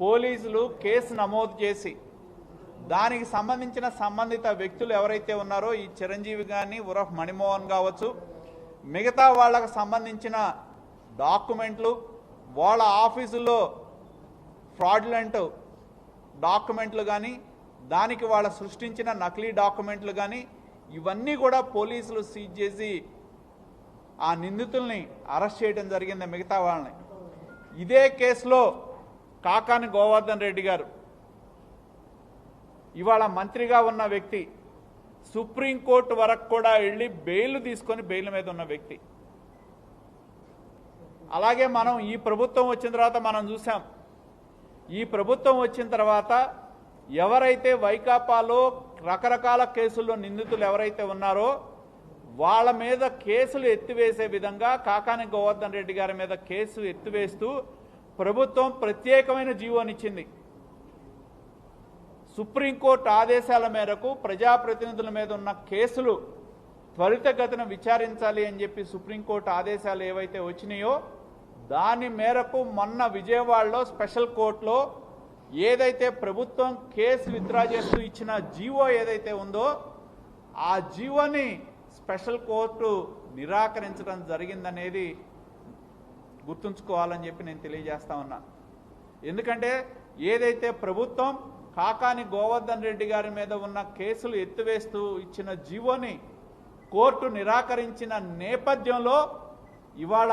పోలీసులు కేసు నమోదు చేసి దానికి సంబంధించిన సంబంధిత వ్యక్తులు ఎవరైతే ఉన్నారో ఈ చిరంజీవి కానీ ఉరఫ్ మణిమోహన్ కావచ్చు మిగతా వాళ్ళకు సంబంధించిన డాక్యుమెంట్లు వాళ్ళ ఆఫీసుల్లో ఫ్రాడ్లెంట్ డాక్యుమెంట్లు కానీ దానికి వాళ్ళ సృష్టించిన నకిలీ డాక్యుమెంట్లు కానీ ఇవన్నీ కూడా పోలీసులు సీజ్ చేసి ఆ నిందితుల్ని అరెస్ట్ చేయడం జరిగింది మిగతా వాళ్ళని. ఇదే కేసులో కాకాని గోవర్ధన్ రెడ్డి గారు. ఇవాళ మంత్రిగా ఉన్న వ్యక్తి సుప్రీంకోర్టు వరకు కూడా వెళ్ళి బెయిల్ తీసుకొని బెయిల్ మీద ఉన్న వ్యక్తి. అలాగే మనం ఈ ప్రభుత్వం వచ్చిన తర్వాత మనం చూసాం. ఈ ప్రభుత్వం వచ్చిన తర్వాత ఎవరైతే వైకాపాలో రకరకాల కేసుల్లో నిందితులు ఎవరైతే ఉన్నారో వాళ్ళ మీద కేసులు ఎత్తివేసే విధంగా కాకాని గోవర్ధన్ రెడ్డి గారి మీద కేసు ఎత్తివేస్తూ ప్రభుత్వం ప్రత్యేకమైన జీవోనిచ్చింది సుప్రీంకోర్టు ఆదేశాల మేరకు ప్రజాప్రతినిధుల మీద ఉన్న కేసులు త్వరితగతిన విచారించాలి అని చెప్పి సుప్రీంకోర్టు ఆదేశాలు ఏవైతే వచ్చినాయో దాని మేరకు మొన్న విజయవాడలో స్పెషల్ కోర్టులో ఏదైతే ప్రభుత్వం కేసు విత్డ్రా చేస్తూ ఇచ్చిన జీవో ఏదైతే ఉందో ఆ జీవోని స్పెషల్ కోర్టు నిరాకరించడం జరిగిందనేది గుర్తుంచుకోవాలని చెప్పి నేను తెలియజేస్తా ఉన్నా. ఎందుకంటే ఏదైతే ప్రభుత్వం కాకాని గోవర్ధన్ రెడ్డి గారి మీద ఉన్న కేసులు ఎత్తివేస్తూ ఇచ్చిన జీవోని కోర్టు నిరాకరించిన నేపథ్యంలో ఇవాళ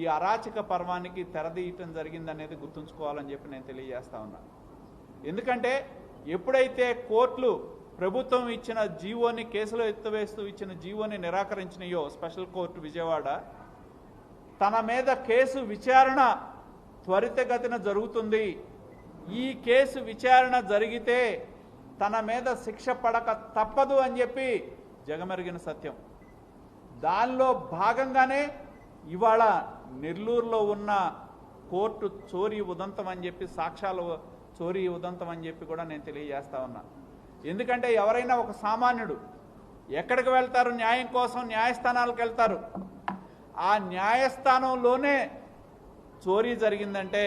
ఈ అరాచక పర్వానికి తెరదీయటం జరిగిందనేది గుర్తుంచుకోవాలని చెప్పి నేను తెలియజేస్తా ఉన్నా. ఎందుకంటే ఎప్పుడైతే కోర్టులు ప్రభుత్వం ఇచ్చిన జీవోని కేసులో ఎత్తివేస్తూ ఇచ్చిన జీవోని నిరాకరించినాయో స్పెషల్ కోర్టు విజయవాడ తన మీద కేసు విచారణ త్వరితగతిన జరుగుతుంది. ఈ కేసు విచారణ జరిగితే తన మీద శిక్ష పడక తప్పదు అని చెప్పి జగమెరిగిన సత్యం. దానిలో భాగంగానే ఇవాళ నెల్లూరులో ఉన్న కోర్టు చోరీ ఉదంతం అని చెప్పి సాక్ష్యాలు చోరీ ఉదంతం అని చెప్పి కూడా నేను తెలియజేస్తా ఉన్నా. ఎందుకంటే ఎవరైనా ఒక సామాన్యుడు ఎక్కడికి వెళ్తారు? న్యాయం కోసం న్యాయస్థానాలకు వెళ్తారు. ఆ న్యాయస్థానంలోనే చోరీ జరిగిందంటే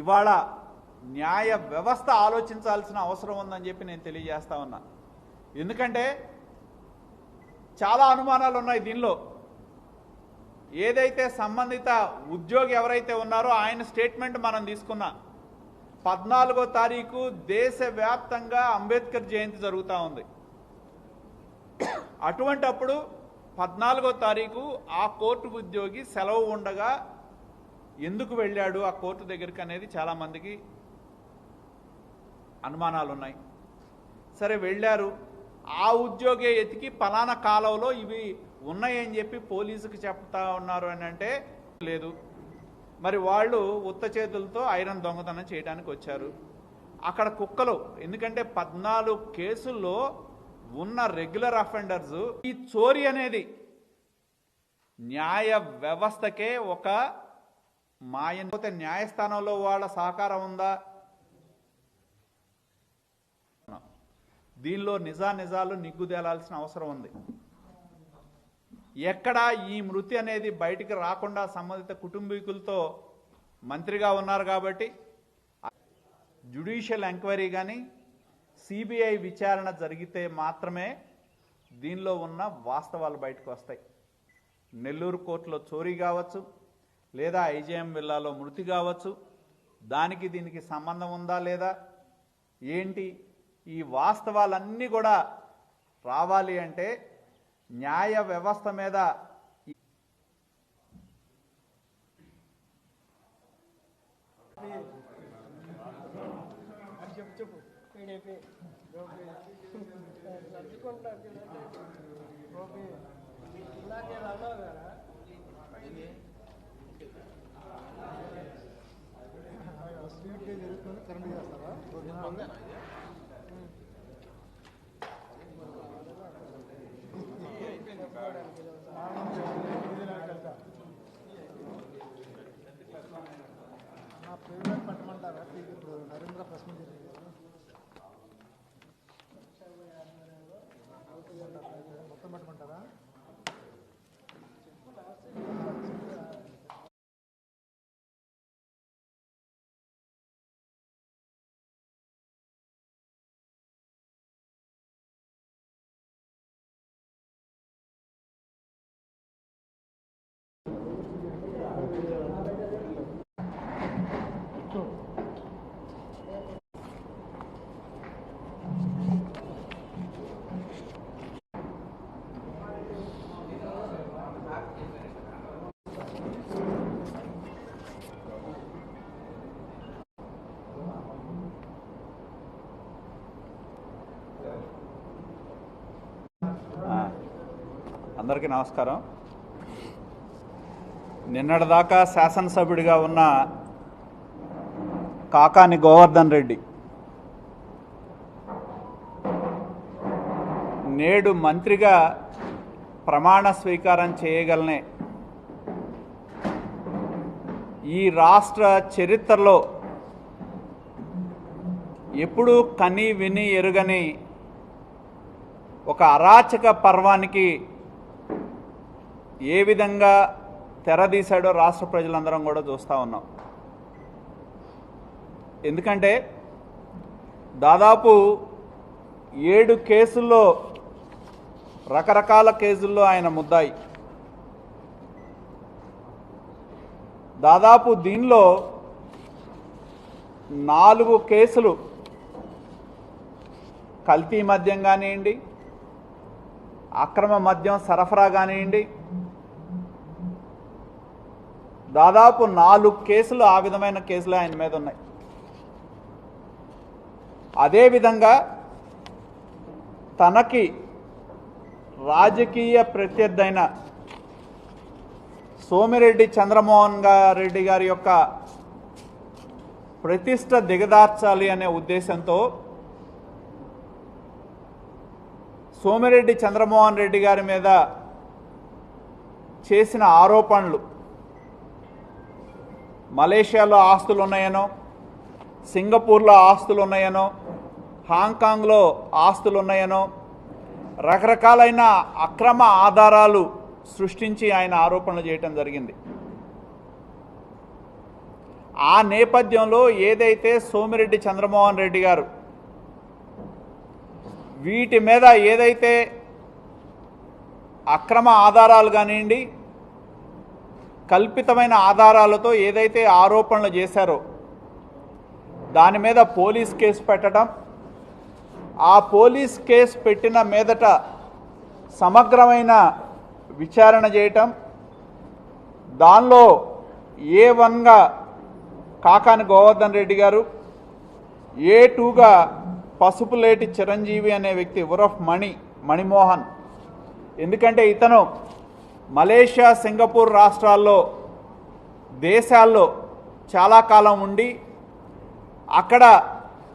ఇవాళ న్యాయ వ్యవస్థ ఆలోచించాల్సిన అవసరం ఉందని చెప్పి నేను తెలియజేస్తా ఉన్నా. ఎందుకంటే చాలా అనుమానాలు ఉన్నాయి దీనిలో. ఏదైతే సంబంధిత ఉద్యోగి ఎవరైతే ఉన్నారో ఆయన స్టేట్మెంట్ మనం తీసుకున్నా. పద్నాలుగో తారీఖు దేశవ్యాప్తంగా అంబేద్కర్ జయంతి జరుగుతూ ఉంది. అటువంటప్పుడు పద్నాలుగో తారీఖు ఆ కోర్టు ఉద్యోగి సెలవు ఉండగా ఎందుకు వెళ్ళాడు ఆ కోర్టు దగ్గరికి అనేది చాలామందికి అనుమానాలు ఉన్నాయి సరే వెళ్ళారు. ఆ ఉద్యోగి ఎతికి పలానా కాలంలో ఇవి ఉన్నాయని చెప్పి పోలీసుకి చెప్తా ఉన్నారు అని అంటే లేదు. మరి వాళ్ళు ఉత్త చేతులతో ఐరన్ దొంగతనం చేయడానికి వచ్చారు. అక్కడ కుక్కలు ఎందుకంటే పద్నాలుగు కేసుల్లో ఉన్న రెగ్యులర్ అఫెండర్స్ ఈ చోరీ అనేది న్యాయ వ్యవస్థకే ఒక మాయ పోతే న్యాయస్థానంలో వాళ్ళ సహకారం ఉందా? దీనిలో నిజా నిజాలు నిగ్గుదేలాల్సిన అవసరం ఉంది. ఎక్కడ ఈ మృతి అనేది బయటికి రాకుండా సంబంధిత కుటుంబీకులతో మంత్రిగా ఉన్నారు కాబట్టి జ్యుడిషియల్ ఎంక్వైరీ కానీ సిబిఐ విచారణ జరిగితే మాత్రమే దీనిలో ఉన్న వాస్తవాలు బయటకు వస్తాయి. నెల్లూరు కోర్టులో చోరీ కావచ్చు లేదా ఐజేఎం విల్లాలో మృతి కావచ్చు దానికి దీనికి సంబంధం ఉందా లేదా ఏంటి ఈ వాస్తవాలన్నీ కూడా రావాలి అంటే న్యాయ వ్యవస్థ మీద చెప్పు చెప్పు. టీడీపీ గోపి నడుచుకుంటారు గోపి అందరికీ నమస్కారం. నిన్నటిదాకా శాసనసభ్యుడిగా ఉన్న కాకాని గోవర్ధన్ రెడ్డి. నేడు మంత్రిగా ప్రమాణ స్వీకారం చేయగలనే. ఈ రాష్ట్ర చరిత్రలో ఎప్పుడూ కని విని ఎరుగని ఒక అరాచక పర్వానికి ఏ విధంగా తెరదీశాడో రాష్ట్ర ప్రజలందరం కూడా చూస్తూ ఉన్నాం. ఎందుకంటే దాదాపు ఏడు కేసుల్లో రకరకాల కేసుల్లో ఆయన ముద్దాయి. దాదాపు దీనిలో నాలుగు కేసులు కల్తీ మద్యం కానివ్వండి అక్రమ మద్యం సరఫరా కానివ్వండి దాదాపు నాలుగు కేసులు ఆ విధమైన కేసులు ఆయన మీద ఉన్నాయి. అదేవిధంగా తనకి రాజకీయ ప్రత్యర్థైన సోమిరెడ్డి చంద్రమోహన్ రెడ్డి గారి యొక్క ప్రతిష్ట దిగదార్చాలి అనే ఉద్దేశంతో సోమిరెడ్డి చంద్రమోహన్ రెడ్డి గారి మీద చేసిన ఆరోపణలు మలేషియాలో ఆస్తులు ఉన్నాయనో సింగపూర్లో ఆస్తులు ఉన్నాయనో హాంకాంగ్లో ఆస్తులు ఉన్నాయనో రకరకాలైన అక్రమ ఆధారాలు సృష్టించి ఆయన ఆరోపణలు చేయటం జరిగింది. ఆ నేపథ్యంలో ఏదైతే సోమిరెడ్డి చంద్రమోహన్ రెడ్డి గారు వీటి మీద ఏదైతే అక్రమ ఆధారాలు కానివ్వండి కల్పితమైన ఆధారాలతో ఏదైతే ఆరోపణలు చేశారో దాని మీద పోలీస్ కేసు పెట్టడం ఆ పోలీస్ కేసు పెట్టిన మీదట సమగ్రమైన విచారణ చేయటం దానిలో ఏ వన్గా కాకాని గోవర్ధన్ రెడ్డి గారు ఏ టూగా పసుపులేటి చిరంజీవి అనే వ్యక్తి ఉరఫ్ మణి మణిమోహన్. ఎందుకంటే ఇతను మలేషియా సింగపూర్ రాష్ట్రాల్లో దేశాల్లో చాలా కాలం ఉండి అక్కడ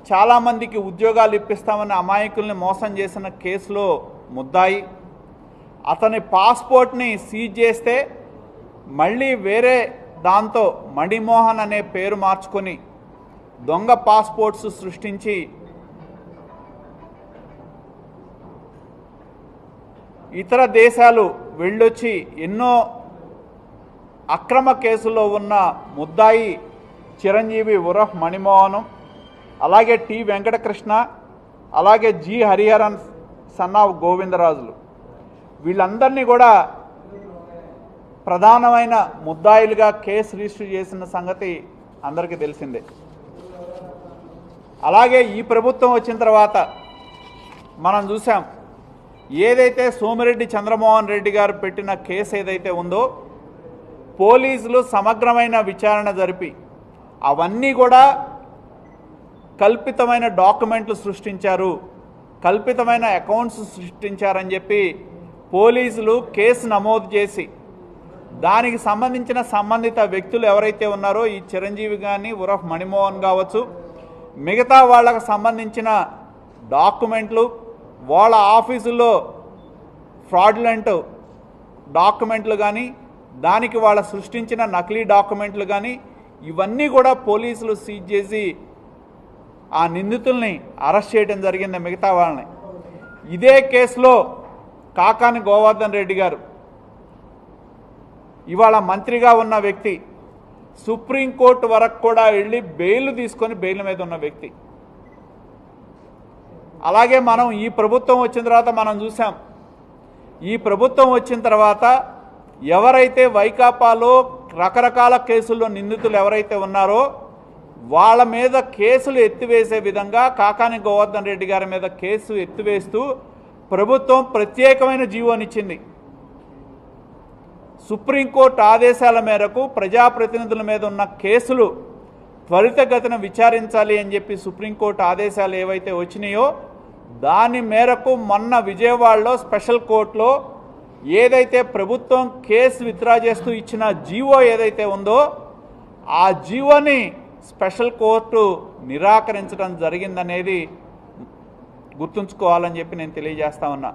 చాలామందికి ఉద్యోగాలు ఇప్పిస్తామని అమాయకుల్ని మోసం చేసిన కేసులో ముద్దాయి. అతని పాస్పోర్ట్ని సీజ్ చేస్తే మళ్ళీ వేరే దాంతో మణిమోహన్ అనే పేరు మార్చుకొని దొంగ పాస్పోర్ట్స్ సృష్టించి ఇతర దేశాలు వెళ్ళొచ్చి ఎన్నో అక్రమ కేసులో ఉన్న ముద్దాయి చిరంజీవి ఉరఫ్ మణిమోహనం అలాగే టి వెంకటకృష్ణ అలాగే G Hariharan son of Govindarajulu. వీళ్ళందరినీ కూడా ప్రధానమైన ముద్దాయిలుగా కేసు రిజిస్టర్ చేసిన సంగతి అందరికీ తెలిసిందే. అలాగే ఈ ప్రభుత్వం వచ్చిన తర్వాత మనం చూసాం ఏదైతే సోమిరెడ్డి చంద్రమోహన్ రెడ్డి గారు పెట్టిన కేసు ఏదైతే ఉందో పోలీసులు సమగ్రమైన విచారణ జరిపి అవన్నీ కూడా కల్పితమైన డాక్యుమెంట్లు సృష్టించారు. కల్పితమైన అకౌంట్స్ సృష్టించారని చెప్పి పోలీసులు కేసు నమోదు చేసి దానికి సంబంధించిన సంబంధిత వ్యక్తులు ఎవరైతే ఉన్నారో ఈ చిరంజీవి కానీ ఉరఫ్ మణిమోహన్ కావచ్చు మిగతా వాళ్ళకు సంబంధించిన డాక్యుమెంట్లు వాళ్ళ ఆఫీసుల్లో ఫ్రాడ్లెంట్ డాక్యుమెంట్లు కానీ దానికి వాళ్ళ సృష్టించిన నకిలీ డాక్యుమెంట్లు కానీ ఇవన్నీ కూడా పోలీసులు సీజ్ చేసి ఆ నిందితుల్ని అరెస్ట్ చేయడం జరిగింది మిగతా వాళ్ళని. ఇదే కేసులో కాకాని గోవర్ధన్ రెడ్డి గారు ఇవాళ మంత్రిగా ఉన్న వ్యక్తి సుప్రీంకోర్టు వరకు కూడా వెళ్ళి బెయిల్ తీసుకొని బెయిల్ మీద ఉన్న వ్యక్తి. అలాగే మనం ఈ ప్రభుత్వం వచ్చిన తర్వాత మనం చూసాం. ఈ ప్రభుత్వం వచ్చిన తర్వాత ఎవరైతే వైకాపాలో రకరకాల కేసుల్లో నిందితులు ఎవరైతే ఉన్నారో వాళ్ళ మీద కేసులు ఎత్తివేసే విధంగా కాకాని గోవర్ధన్ రెడ్డి గారి మీద కేసు ఎత్తివేస్తూ ప్రభుత్వం ప్రత్యేకమైన జీవోనిచ్చింది సుప్రీంకోర్టు ఆదేశాల మేరకు ప్రజాప్రతినిధుల మీద ఉన్న కేసులు త్వరితగతిన విచారించాలి అని చెప్పి సుప్రీంకోర్టు ఆదేశాలు ఏవైతే వచ్చినాయో దాని మేరకు మొన్న విజయవాడలో స్పెషల్ కోర్టులో ఏదైతే ప్రభుత్వం కేసు విత్డ్రా చేస్తూ ఇచ్చిన జీవో ఏదైతే ఉందో ఆ జీవోని స్పెషల్ కోర్టు నిరాకరించడం జరిగిందనేది గుర్తుంచుకోవాలని చెప్పి నేను తెలియజేస్తా ఉన్నా.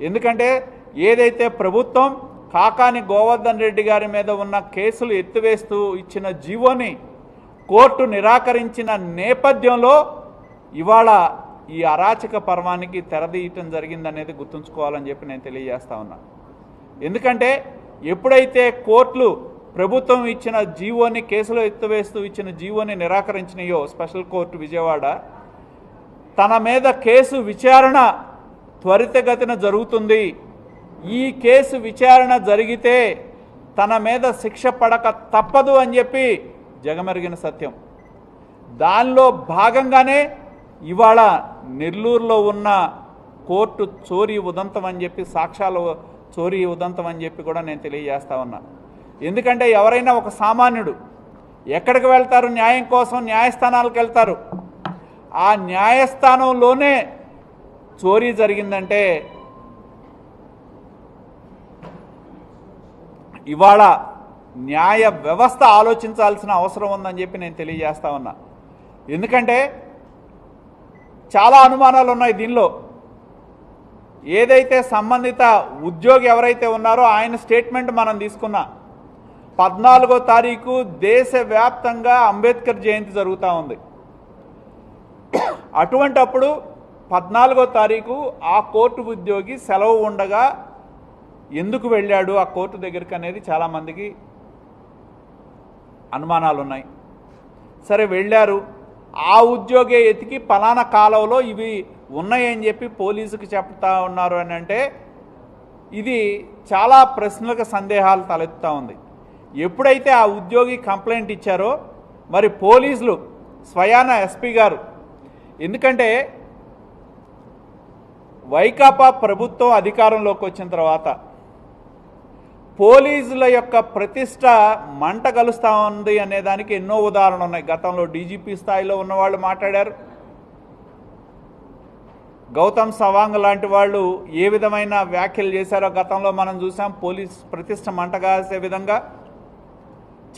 ఎందుకంటే ఏదైతే ప్రభుత్వం కాకాని గోవర్ధన్ రెడ్డి గారి మీద ఉన్న కేసులు ఎత్తివేస్తూ ఇచ్చిన జీవోని కోర్టు నిరాకరించిన నేపథ్యంలో ఇవాళ ఈ అరాచక పర్వానికి తెరదీయటం జరిగిందనేది గుర్తుంచుకోవాలని చెప్పి నేను తెలియజేస్తా ఉన్నా. ఎందుకంటే ఎప్పుడైతే కోర్టులు ప్రభుత్వం ఇచ్చిన జీవోని కేసులో ఎత్తువేస్తూ ఇచ్చిన జీవోని నిరాకరించినాయో స్పెషల్ కోర్టు విజయవాడ తన మీద కేసు విచారణ త్వరితగతిన జరుగుతుంది. ఈ కేసు విచారణ జరిగితే తన మీద శిక్ష పడక తప్పదు అని చెప్పి జగమెరిగిన సత్యం. దానిలో భాగంగానే ఇవాళ నెల్లూరులో ఉన్న కోర్టు చోరీ ఉదంతం అని చెప్పి సాక్ష్యాలు చోరీ ఉదంతం అని చెప్పి కూడా నేను తెలియజేస్తా ఉన్నా. ఎందుకంటే ఎవరైనా ఒక సామాన్యుడు ఎక్కడికి వెళ్తారు? న్యాయం కోసం న్యాయస్థానాలకు వెళ్తారు. ఆ న్యాయస్థానంలోనే చోరీ జరిగిందంటే ఇవాళ న్యాయ వ్యవస్థ ఆలోచించాల్సిన అవసరం ఉందని చెప్పి నేను తెలియజేస్తా ఉన్నా. ఎందుకంటే చాలా అనుమానాలు ఉన్నాయి దీనిలో. ఏదైతే సంబంధిత ఉద్యోగి ఎవరైతే ఉన్నారో ఆయన స్టేట్మెంట్ మనం తీసుకున్నా. పద్నాలుగో తారీఖు దేశవ్యాప్తంగా అంబేద్కర్ జయంతి జరుగుతూ ఉంది. అటువంటప్పుడు పద్నాలుగో తారీఖు ఆ కోర్టు ఉద్యోగి సెలవు ఉండగా ఎందుకు వెళ్ళాడు? ఆ కోర్టు దగ్గరికి అనేది చాలామందికి అనుమానాలు ఉన్నాయి సరే వెళ్ళారు. ఆ ఉద్యోగి ఎతికి పలానా కాలంలో ఇవి ఉన్నాయని చెప్పి పోలీసుకు చెప్తా ఉన్నారు అని అంటే ఇది చాలా ప్రశ్నలకు సందేహాలు తలెత్తుతూ ఉంది. ఎప్పుడైతే ఆ ఉద్యోగి కంప్లైంట్ ఇచ్చారో మరి పోలీసులు స్వయాన ఎస్పీ గారు ఎందుకంటే వైకాపా ప్రభుత్వం అధికారంలోకి వచ్చిన తర్వాత పోలీసుల యొక్క ప్రతిష్ట మంట కలుస్తూ ఉంది అనే దానికి ఎన్నో ఉదాహరణలు ఉన్నాయి. గతంలో డీజీపీ స్థాయిలో ఉన్నవాళ్ళు మాట్లాడారు. గౌతమ్ సవాంగ్ లాంటి వాళ్ళు ఏ విధమైన వ్యాఖ్యలు చేశారో గతంలో మనం చూసాం. పోలీస్ ప్రతిష్ట మంట కాసే విధంగా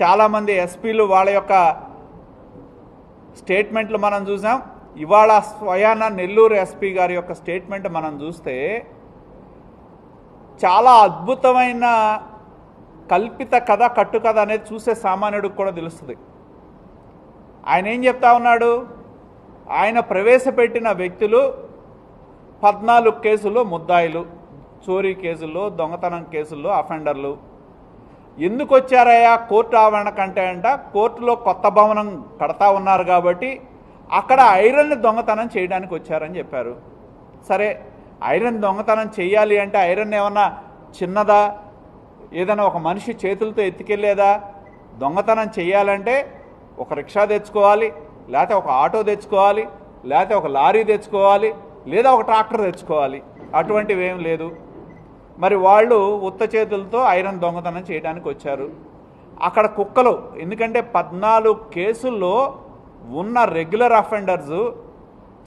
చాలామంది ఎస్పీలు వాళ్ళ యొక్క స్టేట్మెంట్లు మనం చూసాం. ఇవాళ స్వయాన నెల్లూరు ఎస్పీ గారి యొక్క స్టేట్మెంట్ మనం చూస్తే చాలా అద్భుతమైన కల్పిత కథ కట్టుకథ అనేది చూసే సామాన్యుడికి కూడా తెలుస్తుంది. ఆయన ఏం చెప్తా ఉన్నాడు? ఆయన ప్రవేశపెట్టిన వ్యక్తులు పద్నాలుగు కేసులు ముద్దాయిలు చోరీ కేసుల్లో దొంగతనం కేసుల్లో అఫెండర్లు. ఎందుకు వచ్చారయ్యా? కోర్టు ఆవరణ కంటే అంట కోర్టులో కొత్త భవనం కడతా ఉన్నారు కాబట్టి అక్కడ ఐరన్ దొంగతనం చేయడానికి వచ్చారని చెప్పారు. సరే ఐరన్ దొంగతనం చేయాలి అంటే ఐరన్ ఏమన్నా చిన్నదా? ఏదైనా ఒక మనిషి చేతులతో ఎత్తుకెళ్ళేదా? దొంగతనం చేయాలంటే ఒక రిక్షా తెచ్చుకోవాలి లేకపోతే ఒక ఆటో తెచ్చుకోవాలి లేకపోతే ఒక లారీ తెచ్చుకోవాలి లేదా ఒక ట్రాక్టర్ తెచ్చుకోవాలి. అటువంటివి ఏం లేదు. మరి వాళ్ళు ఉత్త చేతులతో ఐరన్ దొంగతనం చేయడానికి వచ్చారు. అక్కడ కుక్కలు ఎందుకంటే పద్నాలుగు కేసుల్లో ఉన్న రెగ్యులర్ అఫెండర్స్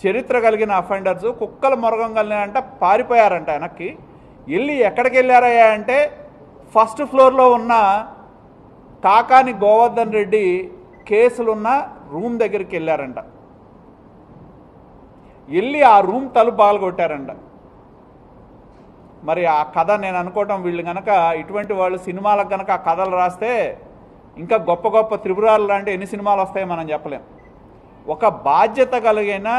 చరిత్ర కలిగిన అఫెండర్స్ కుక్కలు మొరగంగలినంట పారిపోయారంట వెనక్కి. వెళ్ళి ఎక్కడికి వెళ్ళారయ్యా అంటే ఫస్ట్ ఫ్లోర్లో ఉన్న కాకాని గోవర్ధన్ రెడ్డి కేసులున్న రూమ్ దగ్గరికి వెళ్ళారంట. వెళ్ళి ఆ రూమ్ తలుపు పాల్గొట్టారంట మరి ఆ కథ నేను అనుకోవటం వీళ్ళు కనుక ఇటువంటి వాళ్ళు సినిమాలకు కనుక ఆ కథలు రాస్తే ఇంకా గొప్ప గొప్ప త్రిపురాలు లాంటి ఎన్ని సినిమాలు వస్తాయో మనం చెప్పలేం. ఒక బాధ్యత కలిగిన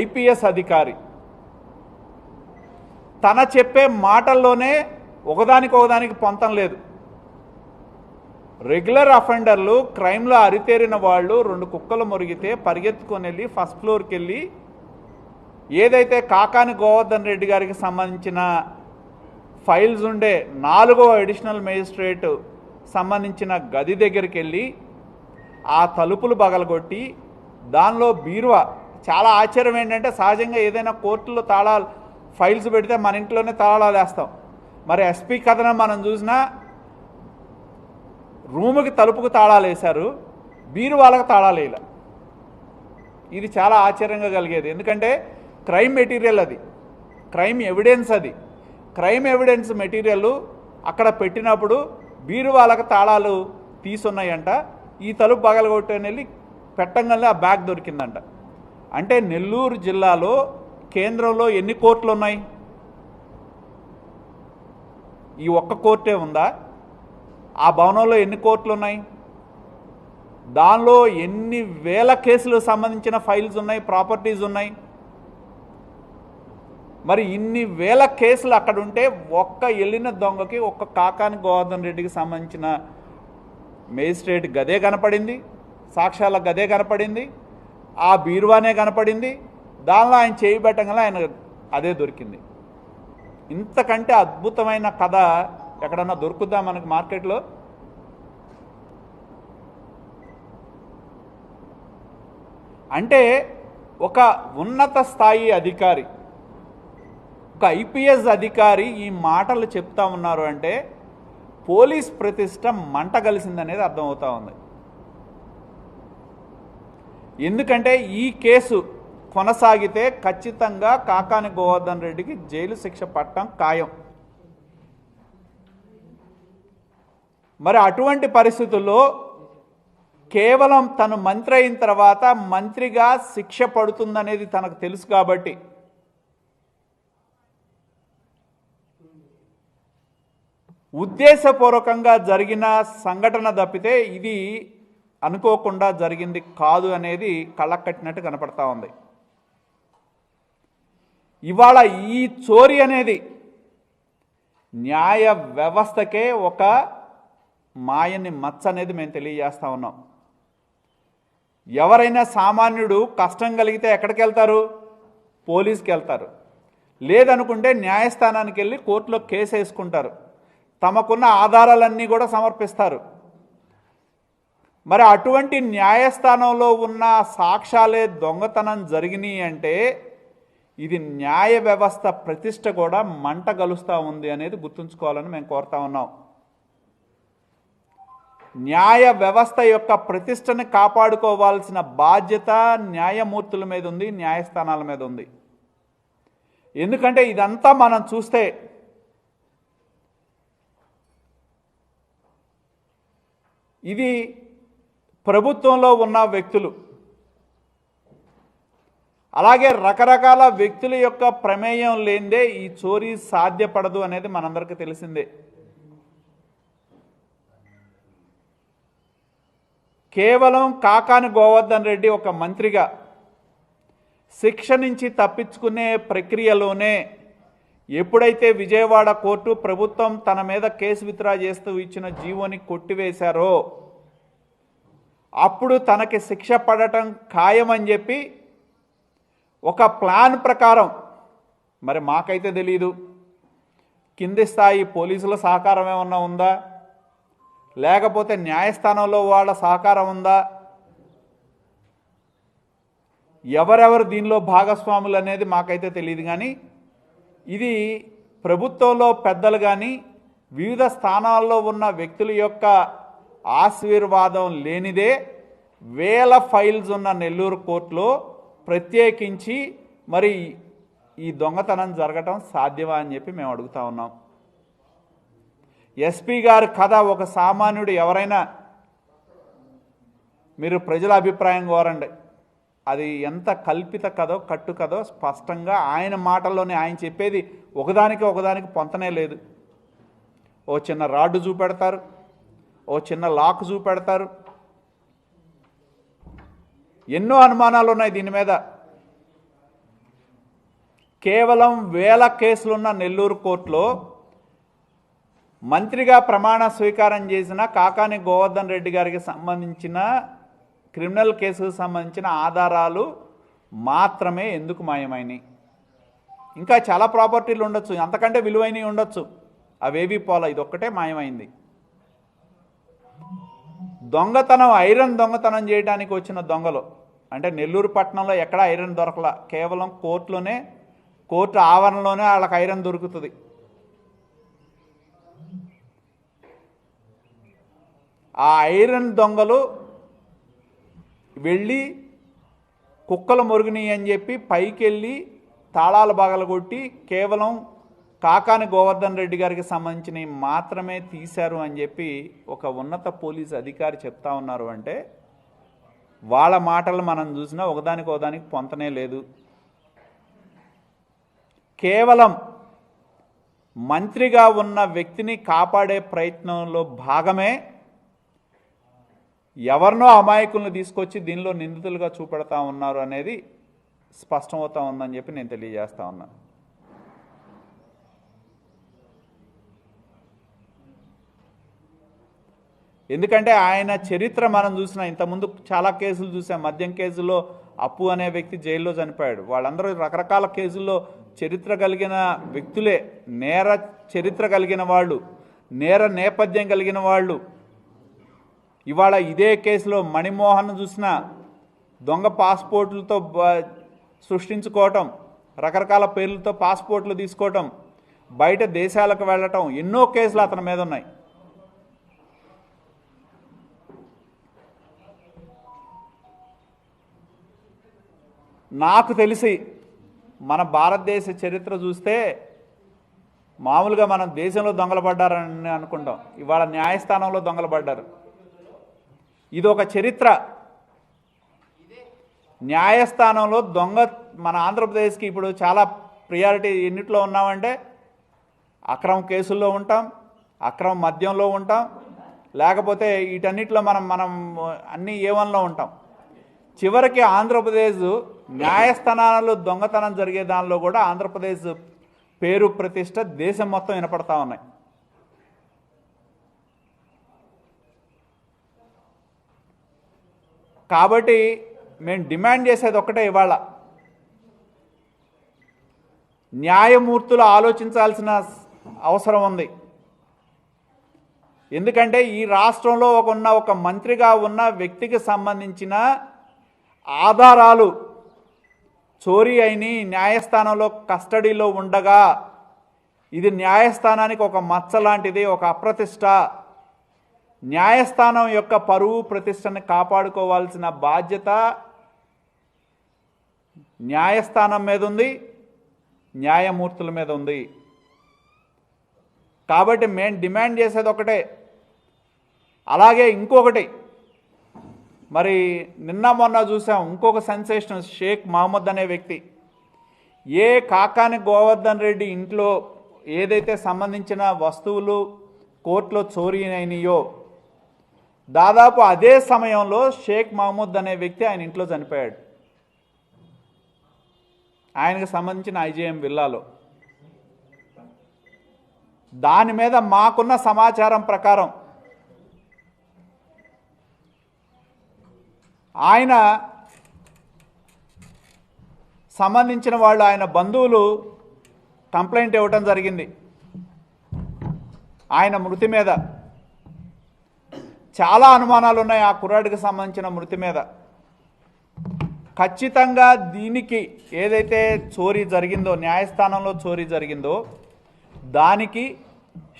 ఐపీఎస్ అధికారి. తన చెప్పే మాటల్లోనే ఒకదానికి ఒకదానికి పొంతం లేదు. రెగ్యులర్ అఫెండర్లు క్రైమ్లో అరితేరిన వాళ్ళు రెండు కుక్కలు మురిగితే పరిగెత్తుకొని వెళ్ళి ఫస్ట్ ఫ్లోర్కి వెళ్ళి ఏదైతే కాకాని గోవర్ధన్ రెడ్డి గారికి సంబంధించిన ఫైల్స్ ఉండే నాలుగో అడిషనల్ మేజిస్ట్రేట్ సంబంధించిన గది దగ్గరికి వెళ్ళి ఆ తలుపులు బగలగొట్టి దానిలో బీరువా చాలా ఆశ్చర్యం ఏంటంటే సహజంగా ఏదైనా కోర్టులో తాళాలు ఫైల్స్ పెడితే మన ఇంట్లోనే తాళాలు వేస్తాం. మరి ఎస్పీ కథనం మనం చూసినా రూముకి తలుపుకు తాళాలు వేశారు బీరువాలకు తాళాలు వేయలే. ఇది చాలా ఆశ్చర్యంగా కలిగేది. ఎందుకంటే క్రైమ్ మెటీరియల్ అది. క్రైమ్ ఎవిడెన్స్ అది. క్రైమ్ ఎవిడెన్స్ మెటీరియల్ అక్కడ పెట్టినప్పుడు బీరువాలకు తాళాలు తీసున్నాయంట. ఈ తలుపు పగలగొట్టని వెళ్ళి పెట్టంగానే ఆ బ్యాగ్ దొరికిందంట. అంటే నెల్లూరు జిల్లాలో కేంద్రంలో ఎన్ని కోర్టులు ఉన్నాయి ఈ ఒక్క కోర్టే ఉందా? ఆ భవనంలో ఎన్ని కోర్టులు ఉన్నాయి దానిలో ఎన్ని వేల కేసులు సంబంధించిన ఫైల్స్ ఉన్నాయి ప్రాపర్టీస్ ఉన్నాయి? మరి ఇన్ని వేల కేసులు అక్కడ ఉంటే ఒక్క వెళ్ళిన దొంగకి ఒక్క కాకాని గోవర్ధన్ రెడ్డికి సంబంధించిన మేజిస్ట్రేట్ గదే కనపడింది? సాక్ష్యాల గదే కనపడింది? ఆ బీరువానే కనపడింది. దానిలో ఆయన చేయి పెట్టగానే ఆయన అదే దొరికింది. ఇంతకంటే అద్భుతమైన కథ ఎక్కడన్నా దొరుకుద్దా మనకి మార్కెట్లో? అంటే ఒక ఉన్నత స్థాయి అధికారి ఒక ఐపీఎస్ అధికారి ఈ మాటలు చెప్తా ఉన్నారు అంటే పోలీస్ ప్రతిష్ట మంట కలిసిందనేది అర్థమవుతా ఉంది. ఎందుకంటే ఈ కేసు కొనసాగితే ఖచ్చితంగా కాకాని గోవర్ధన్ రెడ్డికి జైలు శిక్ష పట్టడం ఖాయం. మరి అటువంటి పరిస్థితుల్లో కేవలం తను మంత్రి అయిన తర్వాత మంత్రిగా శిక్ష పడుతుందనేది తనకు తెలుసు కాబట్టి ఉద్దేశపూర్వకంగా జరిగిన సంఘటన తప్పితే ఇది అనుకోకుండా జరిగింది కాదు అనేది కళ్ళకు కట్టినట్టు కనపడతా ఉంది. ఇవాళ ఈ చోరీ అనేది న్యాయ వ్యవస్థకే ఒక మాయని మచ్చ అనేది మేము తెలియజేస్తా ఉన్నాం. ఎవరైనా సామాన్యుడు కష్టం కలిగితే ఎక్కడికి వెళ్తారు? పోలీస్కి వెళ్తారు. లేదనుకుంటే న్యాయస్థానానికి వెళ్ళి కోర్టులో కేసు వేసుకుంటారు. తమకున్న ఆధారాలన్నీ కూడా సమర్పిస్తారు. మరి అటువంటి న్యాయస్థానంలో ఉన్న సాక్ష్యాలే దొంగతనం జరిగినాయి అంటే ఇది న్యాయ వ్యవస్థ ప్రతిష్ట కూడా మంట గలుస్తూ ఉంది అనేది గుర్తుంచుకోవాలని మేము కోరుతా ఉన్నాం. న్యాయ వ్యవస్థ యొక్క ప్రతిష్టని కాపాడుకోవాల్సిన బాధ్యత న్యాయమూర్తుల మీద ఉంది న్యాయస్థానాల మీద ఉంది. ఎందుకంటే ఇదంతా మనం చూస్తే ఇది ప్రభుత్వంలో ఉన్న వ్యక్తులు. అలాగే రకరకాల వ్యక్తుల యొక్క ప్రమేయం లేనిదే ఈ చోరీ సాధ్యపడదు అనేది మనందరికీ తెలిసిందే. కేవలం కాకాని గోవర్ధన్ రెడ్డి ఒక మంత్రిగా శిక్ష నుంచి తప్పించుకునే ప్రక్రియలోనే ఎప్పుడైతే విజయవాడ కోర్టు ప్రభుత్వం తన మీద కేసు విత్డ్రా చేస్తూ ఇచ్చిన జీవోని కొట్టివేశారో అప్పుడు తనకి శిక్ష పడటం ఖాయమని చెప్పి ఒక ప్లాన్ ప్రకారం మరి మాకైతే తెలీదు. కింది స్థాయి పోలీసుల సహకారం ఏమన్నా ఉందా? లేకపోతే న్యాయస్థానంలో వాళ్ళ సహకారం ఉందా? ఎవరెవరు దీనిలో భాగస్వాములు అనేది మాకైతే తెలియదు కానీ ఇది ప్రభుత్వంలో పెద్దలు కానీ వివిధ స్థానాల్లో ఉన్న వ్యక్తుల యొక్క ఆశీర్వాదం లేనిదే వేల ఫైల్స్ ఉన్న నెల్లూరు కోర్టులో ప్రత్యేకించి మరి ఈ దొంగతనం జరగటం సాధ్యమా అని చెప్పి మేము అడుగుతా ఉన్నాం. ఎస్పీ గారి కథ ఒక సామాన్యుడు ఎవరైనా మీరు ప్రజల అభిప్రాయం కోరండి. అది ఎంత కల్పిత కథో కట్టు కథో స్పష్టంగా ఆయన మాటల్లోనే ఆయన చెప్పేది ఒకదానికి ఒకదానికి పొంతనే లేదు. ఓ చిన్న రాడ్డు చూపెడతారు. ఓ చిన్న లాక్ చూపెడతారు. ఎన్నో అనుమానాలు ఉన్నాయి దీని మీద. కేవలం వేల కేసులున్న నెల్లూరు కోర్టులో మంత్రిగా ప్రమాణ స్వీకారం చేసిన కాకాని గోవర్ధన్ రెడ్డి గారికి సంబంధించిన క్రిమినల్ కేసుకు సంబంధించిన ఆధారాలు మాత్రమే ఎందుకు మాయమైనవి ఇంకా చాలా ప్రాపర్టీలు ఉండొచ్చు అంతకంటే విలువైనవి ఉండొచ్చు. అవేవి పోలా ఇది ఒక్కటే మాయమైంది. దొంగతనం ఐరన్ దొంగతనం చేయడానికి వచ్చిన దొంగలు. అంటే నెల్లూరు పట్టణంలో ఎక్కడ ఐరన్ దొరకలా. కేవలం కోర్టులోనే కోర్టు ఆవరణలోనే వాళ్ళకి ఐరన్ దొరుకుతుంది. ఆ ఐరన్ దొంగలు వెళ్ళి కుక్కలు మురుగుని అని చెప్పి పైకి వెళ్ళి తాళాలు బగలగొట్టి కేవలం కాకాని గోవర్ధన్ రెడ్డి గారికి సంబంధించినవి మాత్రమే తీశారు అని చెప్పి ఒక ఉన్నత పోలీస్ అధికారి చెప్తా ఉన్నారు అంటే వాళ్ళ మాటలు మనం చూసినా ఒకదానికి ఒకదానికి పొంతనే లేదు. కేవలం మంత్రిగా ఉన్న వ్యక్తిని కాపాడే ప్రయత్నంలో భాగమే ఎవరినో అమాయకులను తీసుకొచ్చి దీనిలో నిందితులుగా చూపెడతా ఉన్నారు అనేది స్పష్టమవుతా ఉందని చెప్పి నేను తెలియజేస్తా ఉన్నాను. ఎందుకంటే ఆయన చరిత్ర మనం చూసిన ఇంతకుముందు చాలా కేసులు చూసాం. మద్యం కేసులో అప్పు అనే వ్యక్తి జైల్లో చనిపోయాడు. వాళ్ళందరూ రకరకాల కేసుల్లో చరిత్ర కలిగిన వ్యక్తులే. నేర చరిత్ర కలిగిన వాళ్ళు నేర నేపథ్యం కలిగిన వాళ్ళు. ఇవాళ ఇదే కేసులో మణిమోహన్ చూసిన దొంగ పాస్పోర్ట్లతో సృష్టించుకోవటం రకరకాల పేర్లతో పాస్పోర్ట్లు తీసుకోవటం బయట దేశాలకు వెళ్ళటం ఎన్నో కేసులు అతని మీద ఉన్నాయి. నాకు తెలిసి మన భారతదేశ చరిత్ర చూస్తే మామూలుగా మనం దేశంలో దొంగలు పడ్డారని అనుకుంటాం. ఇవాళ న్యాయస్థానంలో దొంగలు పడ్డారు ఇది ఒక చరిత్ర. న్యాయస్థానంలో దొంగ మన ఆంధ్రప్రదేశ్కి ఇప్పుడు చాలా ప్రియారిటీ ఎన్నిట్లో ఉన్నామంటే అక్రమ కేసుల్లో ఉంటాం అక్రమ మద్యంలో ఉంటాం లేకపోతే వీటన్నిటిలో మనం మనం అన్ని ఏవంలో ఉంటాం. చివరికి ఆంధ్రప్రదేశ్ న్యాయస్థానాలలో దొంగతనం జరిగే దానిలో కూడా ఆంధ్రప్రదేశ్ పేరు ప్రతిష్ట దేశం మొత్తం వినపడతా ఉన్నాయి. కాబట్టి మేము డిమాండ్ చేసేది ఒక్కటే ఇవాళ. న్యాయమూర్తులు ఆలోచించాల్సిన అవసరం ఉంది. ఎందుకంటే ఈ రాష్ట్రంలో ఒక ఉన్న ఒక మంత్రిగా ఉన్న వ్యక్తికి సంబంధించిన ఆధారాలు చోరీ అయిని న్యాయస్థానంలో కస్టడీలో ఉండగా ఇది న్యాయస్థానానికి ఒక మచ్చ లాంటిది ఒక అప్రతిష్ట. న్యాయస్థానం యొక్క పరువు ప్రతిష్టని కాపాడుకోవాల్సిన బాధ్యత న్యాయస్థానం మీద ఉంది న్యాయమూర్తుల మీద ఉంది. కాబట్టి మేము డిమాండ్ చేసేది ఒకటే అలాగే ఇంకొకటి మరి నిన్న మొన్న చూసాం ఇంకొక సెన్సేషన్ షేక్ మహమ్మద్ అనే వ్యక్తి. ఏ కాకాని గోవర్ధన్ రెడ్డి ఇంట్లో ఏదైతే సంబంధించిన వస్తువులు కోర్టులో చోరీ అయినాయో దాదాపు అదే సమయంలో షేక్ మహమూద్ అనే వ్యక్తి ఆయన ఇంట్లో చనిపోయాడు. ఆయనకు సంబంధించిన ఐజేఎం విల్లాలో దాని మీద మాకున్న సమాచారం ప్రకారం ఆయన సంబంధించిన వాళ్ళు ఆయన బంధువులు కంప్లైంట్ ఇవ్వటం జరిగింది. ఆయన మృతి మీద చాలా అనుమానాలు ఉన్నాయి ఆ కుర్రాడికి సంబంధించిన మృతి మీద. ఖచ్చితంగా దీనికి ఏదైతే చోరీ జరిగిందో న్యాయస్థానంలో చోరీ జరిగిందో దానికి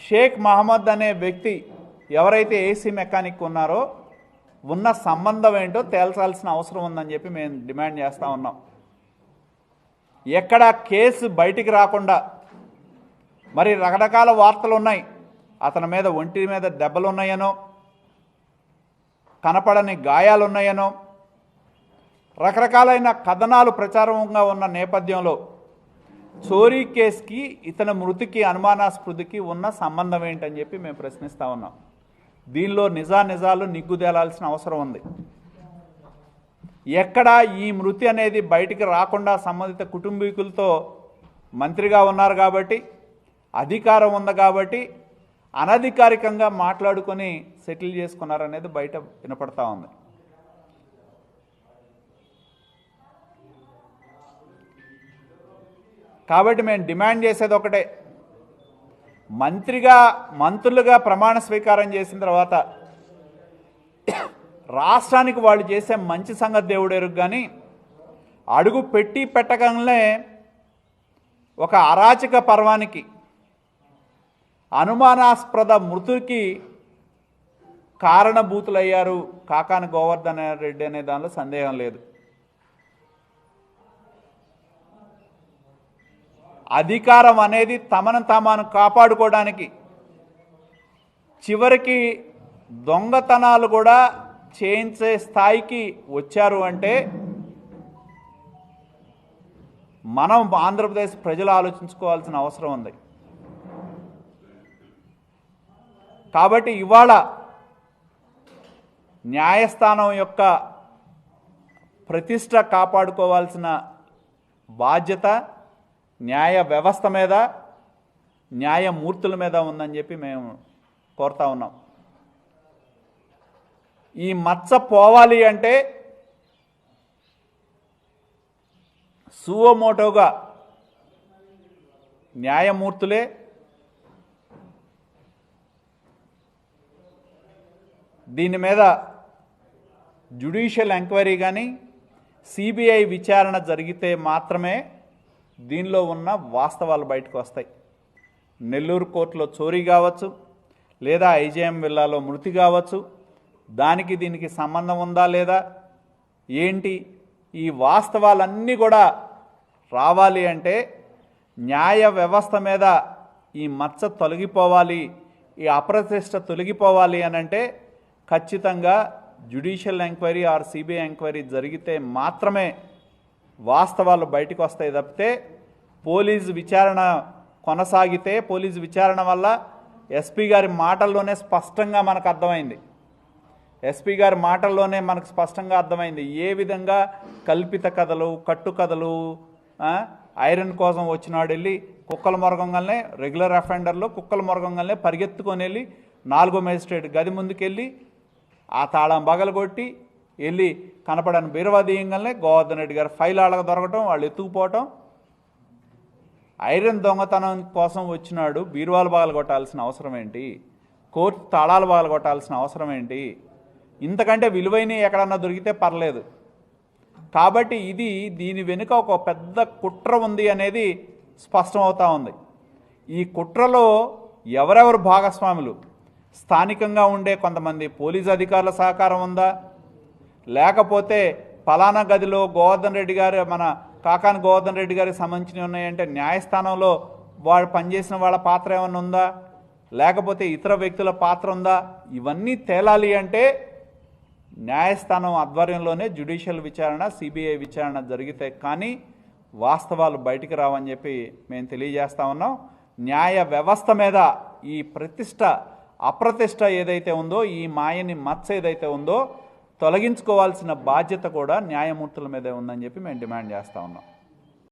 షేక్ మహమ్మద్ అనే వ్యక్తి ఎవరైతే ఏసీ మెకానిక్ ఉన్నారో ఉన్న సంబంధం ఏంటో తేల్చాల్సిన అవసరం ఉందని చెప్పి మేము డిమాండ్ చేస్తూ ఉన్నాం. ఎక్కడ కేసు బయటికి రాకుండా మరి రకరకాల వార్తలు ఉన్నాయి. అతని మీద ఒంటి మీద దెబ్బలు ఉన్నాయనో కనపడని గాయాలు ఉన్నాయనో రకరకాలైన కథనాలు ప్రచారంగా ఉన్న నేపథ్యంలో చోరీ కేసుకి ఇతని మృతికి అనుమానాస్పృతికి ఉన్న సంబంధం ఏంటని చెప్పి మేము ప్రశ్నిస్తా ఉన్నాం. దీనిలో నిజా నిజాలు నిగ్గుదేలాల్సిన అవసరం ఉంది. ఎక్కడ ఈ మృతి అనేది బయటికి రాకుండా సంబంధిత కుటుంబీకులతో మంత్రిగా ఉన్నారు కాబట్టి అధికారం ఉంది కాబట్టి అనధికారికంగా మాట్లాడుకొని సెటిల్ చేసుకున్నారనేది బయట వినపడతా ఉంది. కాబట్టి మేము డిమాండ్ చేసేది ఒకటే. మంత్రిగా మంత్రులుగా ప్రమాణ స్వీకారం చేసిన తర్వాత రాష్ట్రానికి వాళ్ళు చేసే మంచి సంగతి దేవుడు కానీ అడుగు పెట్టి పెట్టగానే ఒక అరాచక పర్వానికి అనుమానాస్పద మృతుడికి కారణభూతులయ్యారు కాకాని గోవర్ధన్ రెడ్డి అనే దానిలో సందేహం లేదు. అధికారం అనేది తమను తామాను కాపాడుకోవడానికి చివరికి దొంగతనాలు కూడా చేయించే స్థాయికి వచ్చారు అంటే మనం ఆంధ్రప్రదేశ్ ప్రజలు ఆలోచించుకోవాల్సిన అవసరం ఉంది. కాబట్టి ఇవాళ న్యాయస్థానం యొక్క ప్రతిష్ట కాపాడుకోవాల్సిన బాధ్యత న్యాయ వ్యవస్థ మీద న్యాయమూర్తుల మీద ఉందని చెప్పి మేము కోరుతా ఉన్నాం. ఈ మచ్చ పోవాలి అంటే సువమోటోగా న్యాయమూర్తులే దీని మీద జ్యుడిషియల్ ఎంక్వైరీ కానీ సిబిఐ విచారణ జరిగితే మాత్రమే దీనిలో ఉన్న వాస్తవాలు బయటకు వస్తాయి. నెల్లూరు కోర్టులో చోరీ కావచ్చు లేదా ఐజేఎం విల్లాలో మృతి కావచ్చు. దానికి దీనికి సంబంధం ఉందా లేదా? ఏంటి? ఈ వాస్తవాలన్నీ కూడా రావాలి అంటే న్యాయ వ్యవస్థ మీద ఈ మచ్చ తొలగిపోవాలి ఈ అప్రతిష్ట తొలగిపోవాలి అని అంటే ఖచ్చితంగా judicial enquiry or CBI enquiry జరిగితే మాత్రమే వాస్తవాలు బయటకు వస్తాయి తప్పితే పోలీసు విచారణ కొనసాగితే పోలీసు విచారణ వల్ల ఎస్పీ గారి మాటల్లోనే స్పష్టంగా మనకు అర్థమైంది. ఎస్పీ గారి మాటల్లోనే మనకు స్పష్టంగా అర్థమైంది. ఏ విధంగా కల్పిత కథలు కట్టు కథలు ఐరన్ కోసం వచ్చినాడు వెళ్ళి కుక్కల మొరగంగానే రెగ్యులర్ అఫెండర్లో కుక్కల మొరగంగానే పరిగెత్తుకొని వెళ్ళి నాలుగో మేజిస్ట్రేట్ గది ముందుకెళ్ళి ఆ తాళం బగలగొట్టి వెళ్ళి కనపడని బీరవా దీయంగానే గోవర్ధన్ రెడ్డి గారు ఫైల్ వాళ్ళకి దొరకటం వాళ్ళు ఎత్తుకుపోవటం. ఐరన్ దొంగతనం కోసం వచ్చినాడు బీరువాలు బాగలు కొట్టాల్సిన అవసరం ఏంటి? కోర్టు తాళాలు బాగలు కొట్టాల్సిన అవసరం ఏంటి? ఇంతకంటే విలువైనవి ఎక్కడన్నా దొరికితే పర్లేదు. కాబట్టి ఇది దీని వెనుక ఒక పెద్ద కుట్ర ఉంది అనేది స్పష్టమవుతా ఉంది. ఈ కుట్రలో ఎవరెవరు భాగస్వాములు? స్థానికంగా ఉండే కొంతమంది పోలీస్ అధికారుల సహకారం ఉందా? లేకపోతే ఫలానా గదిలో గోవర్ధన్ రెడ్డి గారు మన కాకాని గోవర్ధన్ రెడ్డి గారికి సంబంధించినవి ఉన్నాయంటే న్యాయస్థానంలో వాడు పనిచేసిన వాళ్ళ పాత్ర ఏమైనా ఉందా? లేకపోతే ఇతర వ్యక్తుల పాత్ర ఉందా? ఇవన్నీ తేలాలి అంటే న్యాయస్థానం ఆధ్వర్యంలోనే జ్యుడిషియల్ విచారణ సిబిఐ విచారణ జరిగితే కానీ వాస్తవాలు బయటికి రావని చెప్పి మేము తెలియజేస్తా ఉన్నాం. న్యాయ వ్యవస్థ మీద ఈ ప్రతిష్ట అప్రతిష్ట ఏదైతే ఉందో ఈ మాయని మచ్చ ఏదైతే ఉందో తొలగించుకోవాల్సిన బాధ్యత కూడా న్యాయమూర్తుల మీదే ఉందని చెప్పి మేము డిమాండ్ చేస్తా ఉన్నాం.